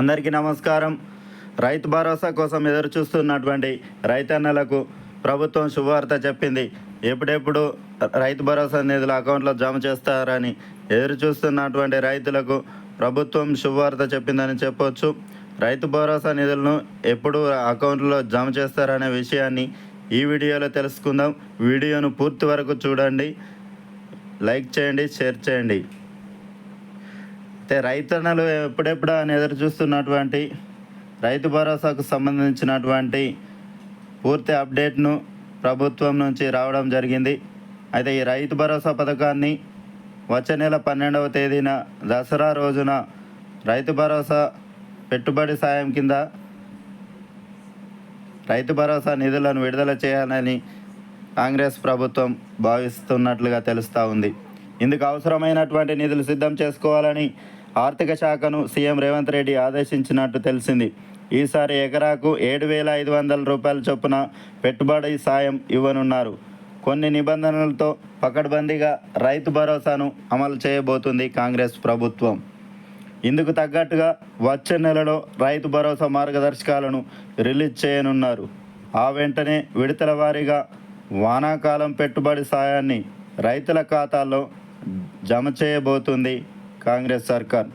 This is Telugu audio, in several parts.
అందరికీ నమస్కారం. రైతు భరోసా కోసం ఎదురు చూస్తున్నటువంటి రైతన్నలకు ప్రభుత్వం శుభవార్త చెప్పింది. ఎప్పుడెప్పుడు రైతు భరోసా నిధులు అకౌంట్లో జమ చేస్తారని ఎదురు చూస్తున్నటువంటి రైతులకు ప్రభుత్వం శుభవార్త చెప్పిందని చెప్పొచ్చు. రైతు భరోసా నిధులను ఎప్పుడు అకౌంట్లో జమ చేస్తారనే విషయాన్ని ఈ వీడియోలో తెలుసుకుందాం. వీడియోను పూర్తి వరకు చూడండి. లైక్ చేయండి షేర్ చేయండి. రైతన్నలు ఎప్పుడెప్పుడు అని ఎదురు చూస్తున్నటువంటి రైతు భరోసాకు సంబంధించినటువంటి పూర్తి అప్డేట్ను ప్రభుత్వం నుంచి రావడం జరిగింది. అయితే ఈ రైతు భరోసా పథకాన్ని వచ్చే నెల పన్నెండవ తేదీన దసరా రోజున రైతు భరోసా పెట్టుబడి సాయం కింద రైతు భరోసా నిధులను విడుదల చేయాలని కాంగ్రెస్ ప్రభుత్వం భావిస్తున్నట్లుగా తెలుస్తూ ఉంది. ఇందుకు అవసరమైనటువంటి నిధులు సిద్ధం చేసుకోవాలని ఆర్థిక శాఖను సీఎం రేవంత్ రెడ్డి ఆదేశించినట్టు తెలిసింది. ఈసారి ఎకరాకు ఏడు వేల ఐదు వందల రూపాయల చొప్పున పెట్టుబడి సాయం ఇవ్వనున్నారు. కొన్ని నిబంధనలతో పకడ్బందీగా రైతు భరోసాను అమలు చేయబోతుంది కాంగ్రెస్ ప్రభుత్వం. ఇందుకు తగ్గట్టుగా వచ్చే నెలలో రైతు భరోసా మార్గదర్శకాలను రిలీజ్ చేయనున్నారు. ఆ వెంటనే విడతల వారీగా వానాకాలం పెట్టుబడి సాయాన్ని రైతుల ఖాతాల్లో జమ చేయబోతుంది కాంగ్రెస్ సర్కార్.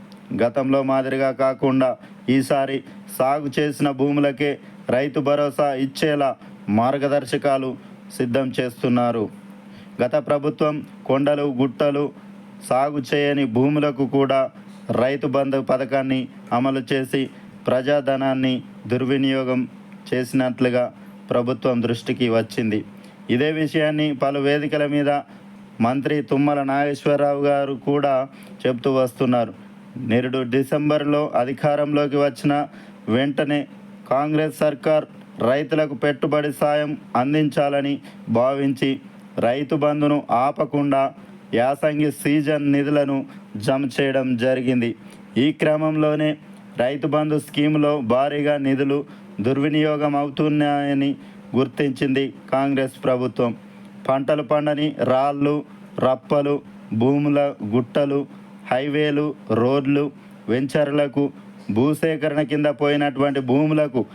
గతంలో మాదిరిగా కాకుండా ఈసారి సాగు చేసిన భూములకే రైతు భరోసా ఇచ్చేలా మార్గదర్శకాలు సిద్ధం చేస్తున్నారు. గత ప్రభుత్వం కొండలు గుట్టలు సాగు చేయని భూములకు కూడా రైతు బంధు పథకాన్ని అమలు చేసి ప్రజాధనాన్ని దుర్వినియోగం చేసినట్లుగా ప్రభుత్వం దృష్టికి వచ్చింది. ఇదే విషయాన్ని పలు వేదికల మీద మంత్రి తుమ్మల నాగేశ్వరరావు గారు కూడా చెబుతూ వస్తున్నారు. నిరుడు డిసెంబర్లో అధికారంలోకి వచ్చిన వెంటనే కాంగ్రెస్ సర్కార్ రైతులకు పెట్టుబడి సాయం అందించాలని భావించి రైతు బంధును ఆపకుండా యాసంగి సీజన్ నిధులను జమ చేయడం జరిగింది. ఈ క్రమంలోనే రైతు బంధు స్కీములో భారీగా నిధులు దుర్వినియోగం అవుతున్నాయని గుర్తించింది కాంగ్రెస్ ప్రభుత్వం. పంటలు పండని రాళ్ళు రప్పలు భూముల గుట్టలు హైవేలు రోడ్లు వెంచర్లకు భూసేకరణ కింద పోయినటువంటి భూములకు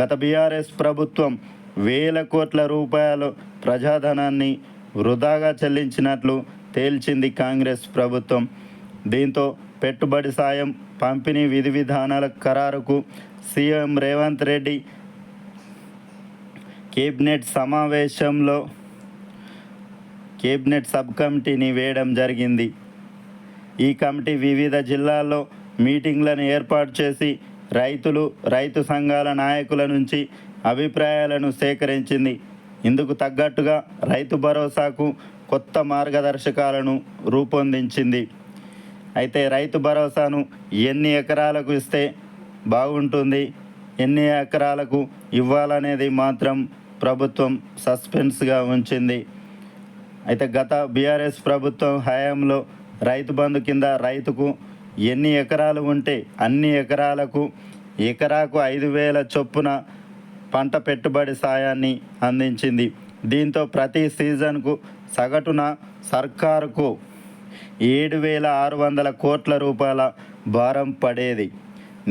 గత బీఆర్ఎస్ ప్రభుత్వం వేల కోట్ల రూపాయలు ప్రజాధనాన్ని వృధాగా చెల్లించినట్లు తేల్చింది కాంగ్రెస్ ప్రభుత్వం. దీంతో పెట్టుబడి సాయం పంపిణీ విధి విధానాల ఖరారుకు సీఎం రేవంత్ రెడ్డి కేబినెట్ సమావేశంలో కేబినెట్ సబ్ కమిటీని వేయడం జరిగింది. ఈ కమిటీ వివిధ జిల్లాల్లో మీటింగ్లను ఏర్పాటు చేసి రైతులు రైతు సంఘాల నాయకుల నుంచి అభిప్రాయాలను సేకరించింది. ఇందుకు తగ్గట్టుగా రైతు భరోసాకు కొత్త మార్గదర్శకాలను రూపొందించింది. అయితే రైతు భరోసాను ఎన్ని ఎకరాలకు ఇస్తే బాగుంటుంది ఎన్ని ఎకరాలకు ఇవ్వాలనేది మాత్రం ప్రభుత్వం సస్పెన్స్గా ఉంచింది. అయితే గత బీఆర్ఎస్ ప్రభుత్వం హయాంలో రైతు బంధు కింద రైతుకు ఎన్ని ఎకరాలు ఉంటే అన్ని ఎకరాలకు ఎకరాకు ఐదు వేల చొప్పున పంట పెట్టుబడి సాయాన్ని అందించింది. దీంతో ప్రతి సీజన్కు సగటున సర్కారుకు ఏడు వేల ఆరు వందల కోట్ల రూపాయల భారం పడేది.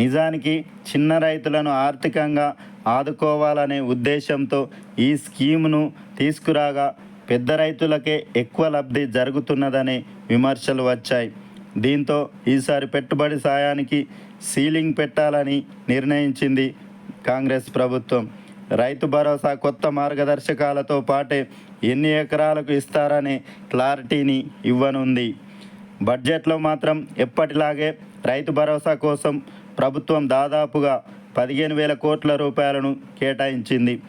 నిజానికి చిన్న రైతులను ఆర్థికంగా ఆదుకోవాలనే ఉద్దేశంతో ఈ స్కీమ్ను తీసుకురాగా పెద్ద రైతులకే ఎక్కువ లబ్ధి జరుగుతున్నదనే విమర్శలు వచ్చాయి. దీంతో ఈసారి పెట్టుబడి సాయానికి సీలింగ్ పెట్టాలని నిర్ణయించింది కాంగ్రెస్ ప్రభుత్వం. రైతు భరోసా కొత్త మార్గదర్శకాలతో పాటే ఎన్ని ఎకరాలకు ఇస్తారనే క్లారిటీని ఇవ్వనుంది. బడ్జెట్లో మాత్రం ఎప్పటిలాగే రైతు భరోసా కోసం ప్రభుత్వం దాదాపుగా పదిహేను వేల కోట్ల రూపాయలను కేటాయించింది.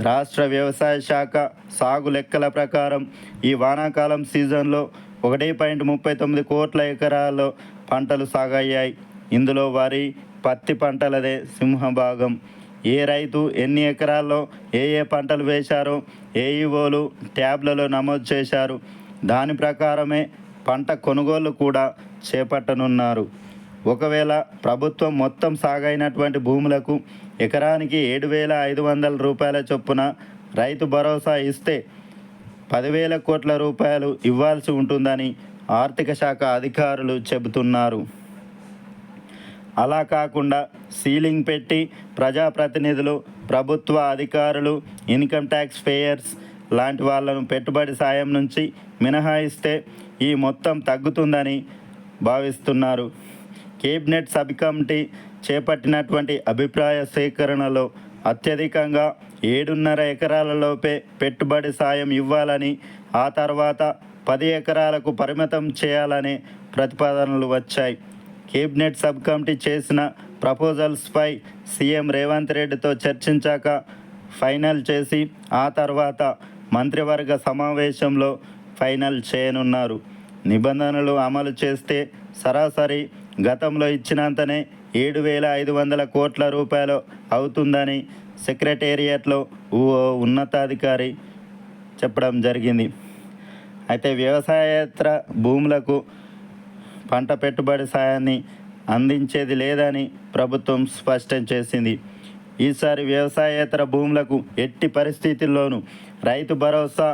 రాష్ట్ర వ్యవసాయ శాఖ సాగు లెక్కల ప్రకారం ఈ వానాకాలం సీజన్లో ఒకటి పాయింట్ ముప్పై తొమ్మిది కోట్ల ఎకరాల్లో పంటలు సాగయ్యాయి. ఇందులో వరి పత్తి పంటలదే సింహభాగం ఏ రైతు ఎన్ని ఎకరాల్లో ఏ ఏ పంటలు వేశారో ఏఈఓలు ట్యాబ్లలో నమోదు చేశారు. దాని ప్రకారమే పంట కొనుగోలు కూడా చేపట్టనున్నారు. ఒకవేళ ప్రభుత్వం మొత్తం సాగైనటువంటి భూములకు ఎకరానికి ఏడు వేల ఐదు వందల రూపాయల చొప్పున రైతు భరోసా ఇస్తే పదివేల కోట్ల రూపాయలు ఇవ్వాల్సి ఉంటుందని ఆర్థిక శాఖ అధికారులు చెబుతున్నారు. అలా కాకుండా సీలింగ్ పెట్టి ప్రజాప్రతినిధులు ప్రభుత్వ అధికారులు ఇన్కమ్ ట్యాక్స్ పేయర్స్ లాంటి వాళ్ళను పెట్టుబడి సాయం నుంచి మినహాయిస్తే ఈ మొత్తం తగ్గుతుందని భావిస్తున్నారు. కేబినెట్ సబ్ కమిటీ చేపట్టినటువంటి అభిప్రాయ సేకరణలో అత్యధికంగా ఏడున్నర ఎకరాలలోపే పెట్టుబడి సాయం ఇవ్వాలని ఆ తర్వాత పది ఎకరాలకు పరిమితం చేయాలనే ప్రతిపాదనలు వచ్చాయి. కేబినెట్ సబ్ కమిటీ చేసిన ప్రపోజల్స్పై సీఎం రేవంత్ రెడ్డితో చర్చించాక ఫైనల్ చేసి ఆ తర్వాత మంత్రివర్గ సమావేశంలో ఫైనల్ చేయనున్నారు. నిబంధనలు అమలు చేస్తే సరాసరి గతంలో ఇచ్చినంతనే ఏడు వేల ఐదు వందల కోట్ల రూపాయలు అవుతుందని సెక్రటేరియట్లో ఓ ఉన్నతాధికారి చెప్పడం జరిగింది. అయితే వ్యవసాయేతర భూములకు పంట పెట్టుబడి సాయాన్ని అందించేది లేదని ప్రభుత్వం స్పష్టం చేసింది. ఈసారి వ్యవసాయేతర భూములకు ఎట్టి పరిస్థితుల్లోనూ రైతు భరోసా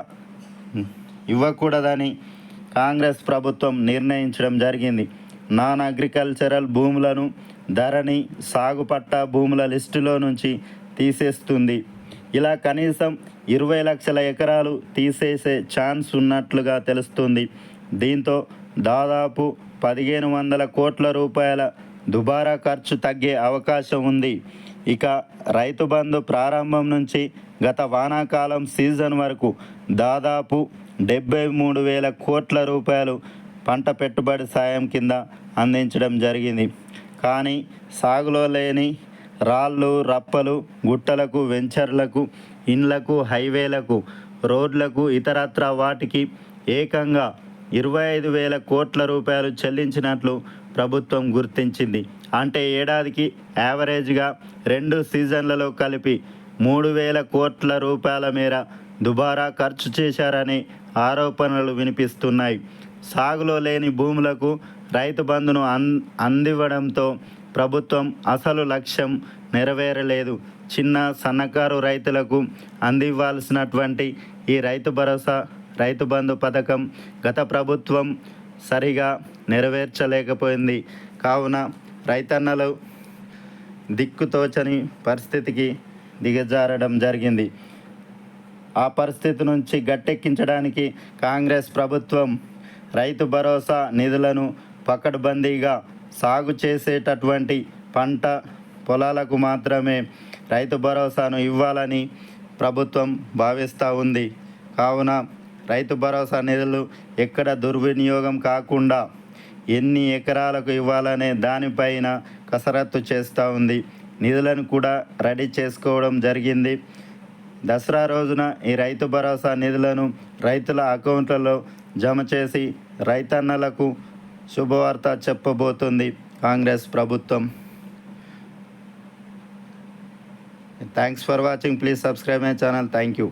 ఇవ్వకూడదని కాంగ్రెస్ ప్రభుత్వం నిర్ణయించడం జరిగింది. నాన్ అగ్రికల్చరల్ భూములను ధరణి సాగు పట్టా భూముల లిస్టులో నుంచి తీసేస్తుంది. ఇలా కనీసం ఇరవై లక్షల ఎకరాలు తీసేసే ఛాన్స్ ఉన్నట్లుగా తెలుస్తుంది. దీంతో దాదాపు పదిహేను వందల కోట్ల రూపాయల దుబారా ఖర్చు తగ్గే అవకాశం ఉంది. ఇక రైతు బంధు ప్రారంభం నుంచి గత వానాకాలం సీజన్ వరకు దాదాపు డెబ్బై మూడు వేల కోట్ల రూపాయలు పంట పెట్టుబడి సాయం కింద అందించడం జరిగింది. కానీ సాగులో లేని రాళ్ళు రప్పలు గుట్టలకు వెంచర్లకు ఇండ్లకు హైవేలకు రోడ్లకు ఇతరత్ర వాటికి ఏకంగా ఇరవై ఐదు వేల కోట్ల రూపాయలు చెల్లించినట్లు ప్రభుత్వం గుర్తించింది. అంటే ఏడాదికి యావరేజ్గా రెండు సీజన్లలో కలిపి మూడు వేల కోట్ల రూపాయల మేర దుబారా ఖర్చు చేశారని ఆరోపణలు వినిపిస్తున్నాయి. సాగులో లేని భూములకు రైతు బంధును అన్ అందివ్వడంతో ప్రభుత్వం అసలు లక్ష్యం నెరవేరలేదు. చిన్న సన్నకారు రైతులకు అందివ్వాల్సినటువంటి ఈ రైతు భరోసా రైతు బంధు పథకం గత ప్రభుత్వం సరిగా నెరవేర్చలేకపోయింది. కావున రైతన్నలు దిక్కుతోచని పరిస్థితికి దిగజారడం జరిగింది. ఆ పరిస్థితి నుంచి గట్టెక్కించడానికి కాంగ్రెస్ ప్రభుత్వం రైతు భరోసా నిధులను పకడ్బందీగా సాగు చేసేటటువంటి పంట పొలాలకు మాత్రమే రైతు భరోసాను ఇవ్వాలని ప్రభుత్వం భావిస్తూ ఉంది. కావున రైతు భరోసా నిధులు ఎక్కడ దుర్వినియోగం కాకుండా ఎన్ని ఎకరాలకు ఇవ్వాలనే దానిపైన కసరత్తు చేస్తూ ఉంది. నిధులను కూడా రెడీ చేసుకోవడం జరిగింది. దసరా రోజున ఈ రైతు భరోసా నిధులను రైతుల అకౌంట్లలో జమ చేసి రైతన్నలకు శుభవార్త చెప్పబోతుంది కాంగ్రెస్ ప్రభుత్వం. Thanks for watching please subscribe my channel thank you